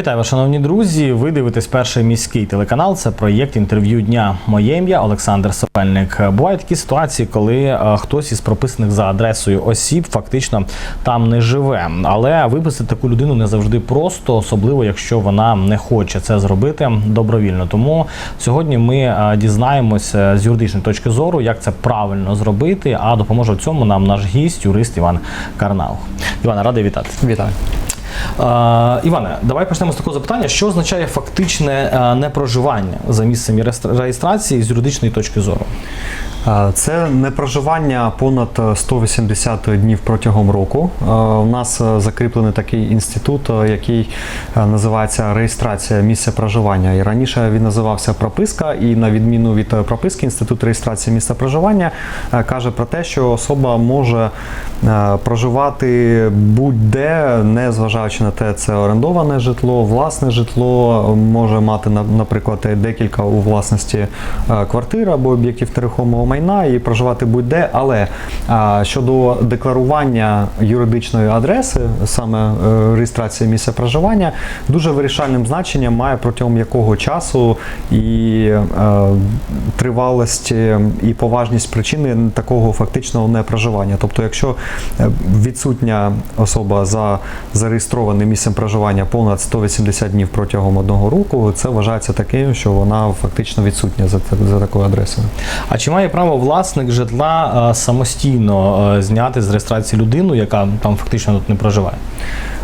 Вітаю вас, шановні друзі. Ви дивитесь перший міський телеканал. Це проєкт інтерв'ю дня. Моє ім'я Олександр Сапельник. Бувають такі ситуації, коли е, хтось із прописаних за адресою осіб фактично там не живе. Але виписати таку людину не завжди просто, особливо якщо вона не хоче це зробити добровільно. Тому сьогодні ми е, дізнаємося з юридичної точки зору, як це правильно зробити. А допоможе в цьому нам наш гість, юрист Іван Карнал. Івана, радий вітати. Вітаю. Іване, давай почнемо з такого запитання, що означає фактичне непроживання за місцем реєстра- реєстрації з юридичної точки зору? Е, Це не проживання понад е, 180 днів протягом року. Е, У нас е, закріплений такий інститут, який називається реєстрація місця проживання. І раніше він називався прописка, і на відміну від прописки, інститут реєстрації місця проживання каже про те, що особа може проживати будь-де, не зважаючи на те, це орендоване житло, власне житло, може мати, наприклад, декілька у власності квартир або об'єктів нерухомого майна і проживати будь-де. Але щодо декларування юридичної адреси, саме е, реєстрація місця проживання, дуже вирішальним значенням має протягом якого часу і е, тривалість і поважність причини такого фактичного непроживання. Тобто, якщо е, відсутня особа за зареєстрованим місцем проживання понад 180 днів протягом одного року, це вважається таким, що вона фактично відсутня за, за такою адресою. А чи має право власник житла е, самостійно е, зняти з реєстрації людину, яка там фактично тут не проживає?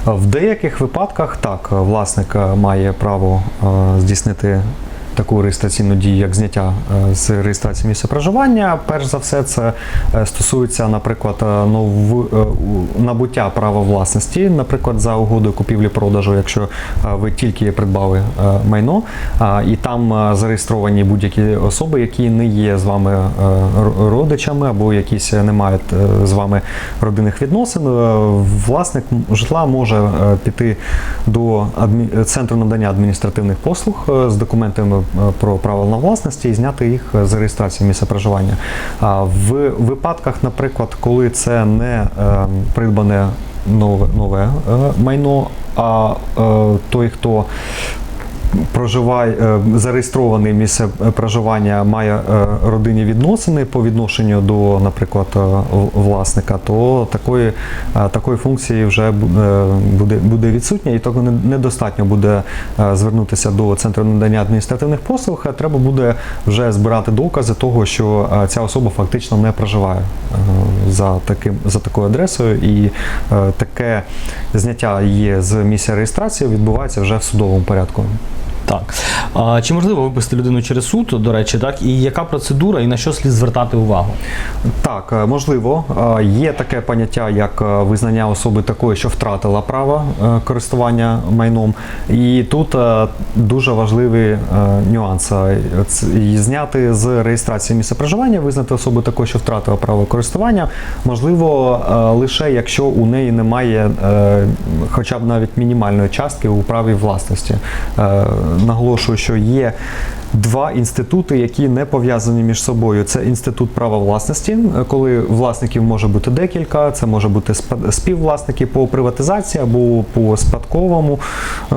В деяких випадках так, власник е, має право е, здійснити таку реєстраційну дію, як зняття е, з реєстрації місця проживання. Перш за все, це е, стосується, наприклад, е, нов- набуття права власності, наприклад, за угодою купівлі-продажу, якщо ви тільки придбали майно, і там зареєстровані будь-які особи, які не є з вами родичами або якісь не мають з вами родинних відносин, власник житла може піти до адмі- центру надання адміністративних послуг з документами про право на власності і зняти їх з реєстрації місця проживання. В випадках, наприклад, коли це не е, придбане нове, нове е, майно, а е, той, хто проживає е, зареєстрований місце проживання має е, родинні відносини по відношенню до, наприклад, е, власника, то такої, е, такої функції вже бу- е, буде, буде відсутня, і того не- недостатньо буде е, звернутися до центру надання адміністративних послуг. а Треба буде вже збирати докази того, що е, ця особа фактично не проживає е, за таким за такою адресою, і е, таке зняття її з місця реєстрації відбувається вже в судовому порядку. Так. Чи можливо випустити людину через суд, до речі, так? І яка процедура і на що слід звертати увагу? Так, е, можливо, Е, є таке поняття, як е, визнання особи такої, що втратила право користування майном. І тут дуже важливий нюанс. Зняти з реєстрації місця проживання, визнати особу такою, що втратила право користування, можливо, лише якщо у неї немає хоча б навіть мінімальної частки у праві власності. Наголошую, що є два інститути, які не пов'язані між собою. Це інститут права власності, коли власників може бути декілька, це може бути співвласники по приватизації або по спадковому. Е,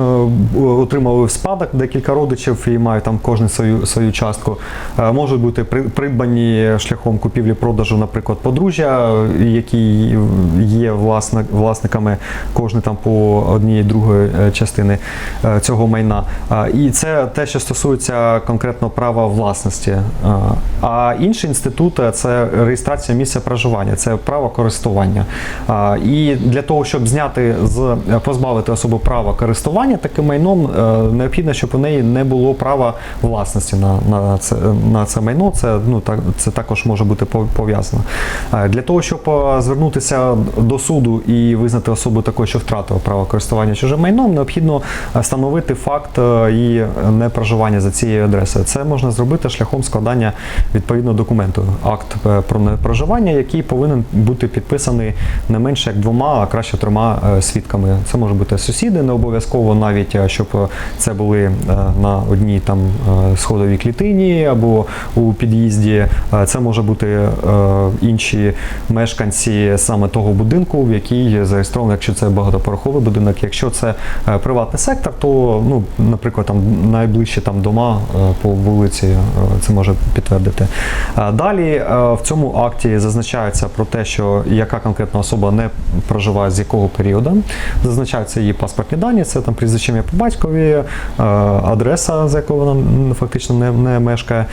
Отримали в спадок декілька родичів і мають там кожен свою, свою частку. Е, Можуть бути придбані шляхом купівлі-продажу, наприклад, подружжя, які є власник, власниками кожен там по одній другої е, частини цього майна. І це те, що стосується конкретно права власності. А інший інститут е, це реєстрація місця проживання, це право користування. І для того, щоб зняти з позбавити особу права користування таким майном, е, необхідно, щоб у неї не було права власності на, на, це, на це майно. Це, ну, так, це також може бути пов- пов'язано. Для того, щоб е, звернутися до суду і визнати особу такою, що втратила право користування чужим майном, необхідно е, встановити факт і не проживання за цією адресою. Це можна зробити шляхом складання відповідного документу, акт е, про непроживання, який повинен бути підписаний не менше як двома, а краще трьома е, свідками. Це може бути сусіди, не обов'язково навіть е, щоб це були на одній там сходовій клітині або у під'їзді. Це може бути інші мешканці саме того будинку, в який зареєстрований, якщо це багатоповерховий будинок. Якщо це приватний сектор, то ну, наприклад, там найближчі там дома е, по вулиці е, це може підтвердити. Е, Далі в цьому акті зазначається про те, що яка конкретна особа не проживає з якого періоду. Зазначаються її паспортні дані, це там прізвище по батькові, адреса, за якою вона фактично не, не мешкає.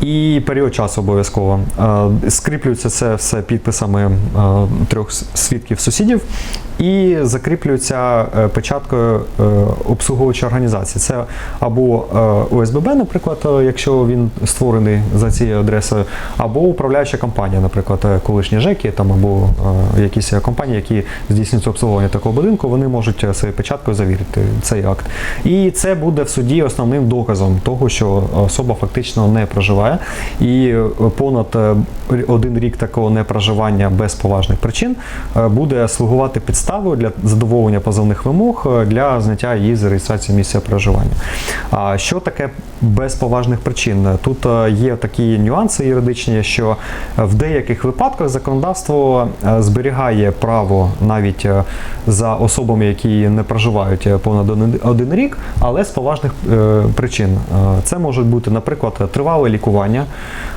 І період часу обов'язково. Скріплюється це все підписами трьох свідків сусідів і закріплюється печаткою обслуговуючої організації. Це або е, ОСББ, наприклад, е, якщо він створений за цією адресою, або управляюча компанія, наприклад, е, колишні ЖЕКи там, або якісь компанії, які здійснюють обслуговування такого будинку, вони можуть своєю печаткою завірити цей акт. І це буде в суді основним доказом того, що особа фактично не проживає. І понад один рік такого непроживання без поважних причин буде слугувати підставою для задоволення позовних вимог для зняття її з реєстрації місця проживання. А що таке без поважних причин? Тут е, є такі нюанси юридичні, що в деяких випадках законодавство е, зберігає право навіть е, за особами, які не проживають понад один- рік, але з поважних причин. Це можуть бути, наприклад, тривале лікування,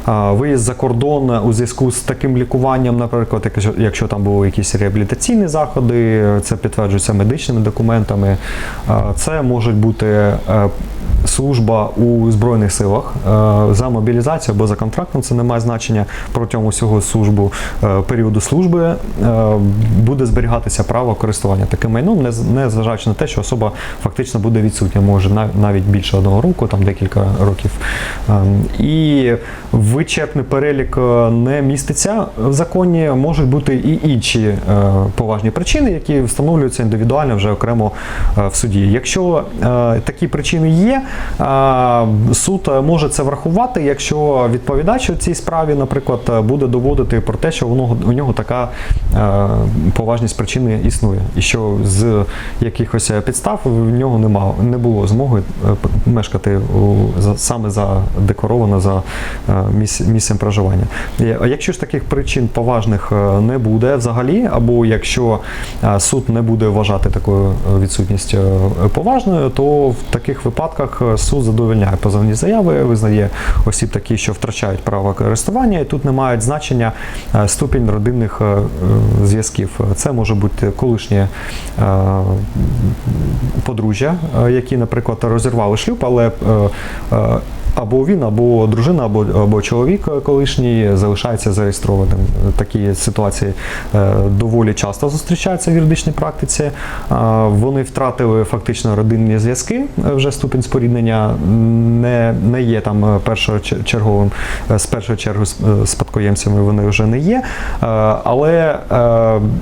виїзд за кордон у зв'язку з таким лікуванням, наприклад, якщо, там були якісь реабілітаційні заходи, це підтверджується медичними документами. Це можуть бути 呃 служба у Збройних силах е, за мобілізацію або за контрактом, це не має значення протягом усього службу е, періоду служби е, буде зберігатися право користування таким майном, не зважаючи на те, що особа фактично буде відсутня, може нав- навіть більше одного року, там декілька років. Ем, І вичерпний перелік не міститься в законі. Можуть бути і інші поважні причини, які встановлюються індивідуально вже окремо в суді. Якщо такі причини є, суд може це врахувати, якщо відповідач у цій справі, наприклад, е, буде доводити про те, що воно у нього така е, поважність причини існує, і що з якихось підстав в нього нема, не було змоги е, мешкати саме за декларовано за е, місцем проживання. Е, якщо ж таких причин поважних е, не буде взагалі, або якщо е, суд не буде вважати такою е, відсутність е, поважною, то в таких випадках е, суд задовільняє позовні заяви, визнає осіб такі, що втрачають право користування, і тут не мають значення е, ступінь родинних е, е, зв'язків. Це може бути колишнє подружжя, які, наприклад, розірвали шлюб, але або він, або дружина, або, або чоловік колишній залишається зареєстрованим. Такі ситуації е, доволі часто зустрічаються в юридичній практиці. Е, Вони втратили фактично родинні зв'язки, е, вже ступінь споріднення не, не є там першочерговим, з першої черги сп- спадкоємцями вони вже не є. Але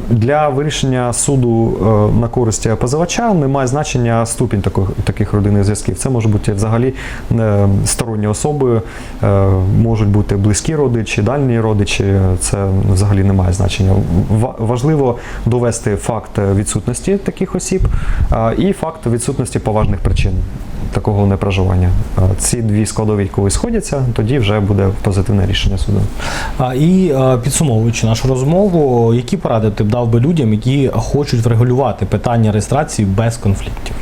для вирішення суду на користь позивача немає значення ступінь таких, таких родинних зв'язків. Це може бути взагалі сторонні особи, е, можуть бути близькі родичі, дальні родичі. Це взагалі не має значення. Важливо довести факт відсутності таких осіб е, і факт відсутності поважних причин такого непроживання. Е, Ці дві складові, коли сходяться, тоді вже буде позитивне рішення суду. А, І підсумовуючи нашу розмову, які поради ти б дав би людям, які хочуть врегулювати питання реєстрації без конфліктів?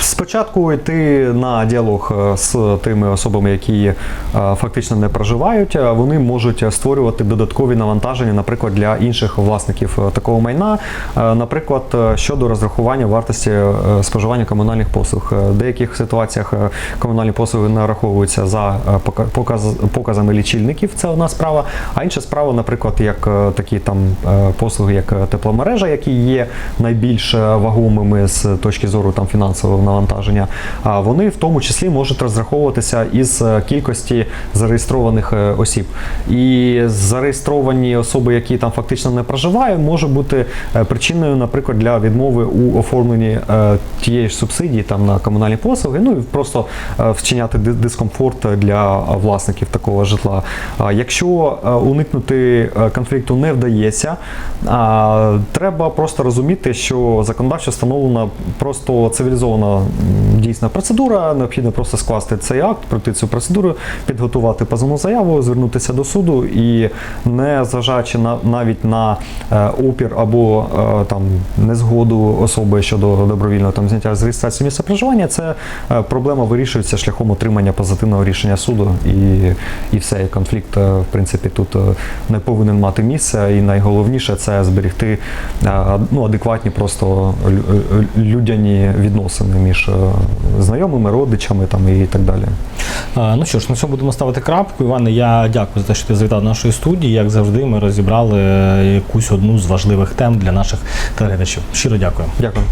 Спочатку йти на діалог е, з тими особами, які е, фактично не проживають. Е, Вони можуть створювати додаткові навантаження, наприклад, для інших власників такого майна, наприклад, щодо розрахування вартості споживання комунальних послуг. В деяких ситуаціях комунальні послуги нараховуються за показами лічильників. Це одна справа. А інша справа, наприклад, як такі там послуги, як тепломережа, які є найбільш вагомими з точки зору там фінансового навантаження, а вони в тому числі можуть розраховуватися із е, кількості зареєстрованих е, осіб. І зареєстровані особи, які там фактично не проживають, може бути е, причиною, наприклад, для відмови у оформленні тієї ж субсидії там на комунальні послуги, ну і просто вчиняти дискомфорт для власників такого житла. Якщо уникнути конфлікту не вдається, треба просто розуміти, що законодавчо встановлена просто цивілізована дійсна процедура. Необхідно просто скласти цей акт, пройти цю процедуру, підготувати позовну заяву, звернутися до суду і не зважаючи на навіть на е, опір або е, там незгоду особи щодо добровільного там зняття з реєстрації місця проживання, це е, проблема вирішується шляхом отримання позитивного рішення суду, і, і все. І конфлікт, в принципі, тут не повинен мати місце. І найголовніше це зберегти е, ну, адекватні просто людяні відносини між е, знайомими, родичами там і так далі. Е, Ну що ж, на цьому будемо ставити крапку. Іване, я дякую за те, що ти завітав до нашої студії. Як завжди, ми розібрали е, якусь одну з важливих тем для наших телеглядачів. Щиро дякую. Дякую.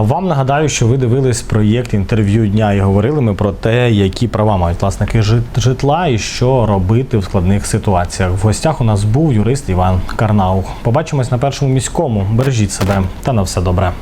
Вам нагадаю, що ви дивились проєкт інтерв'ю дня і говорили ми про те, які права мають власники житла і що робити в складних ситуаціях. В гостях у нас був юрист Іван Карнаух. Побачимось на першому міському. Бережіть себе та на все добре.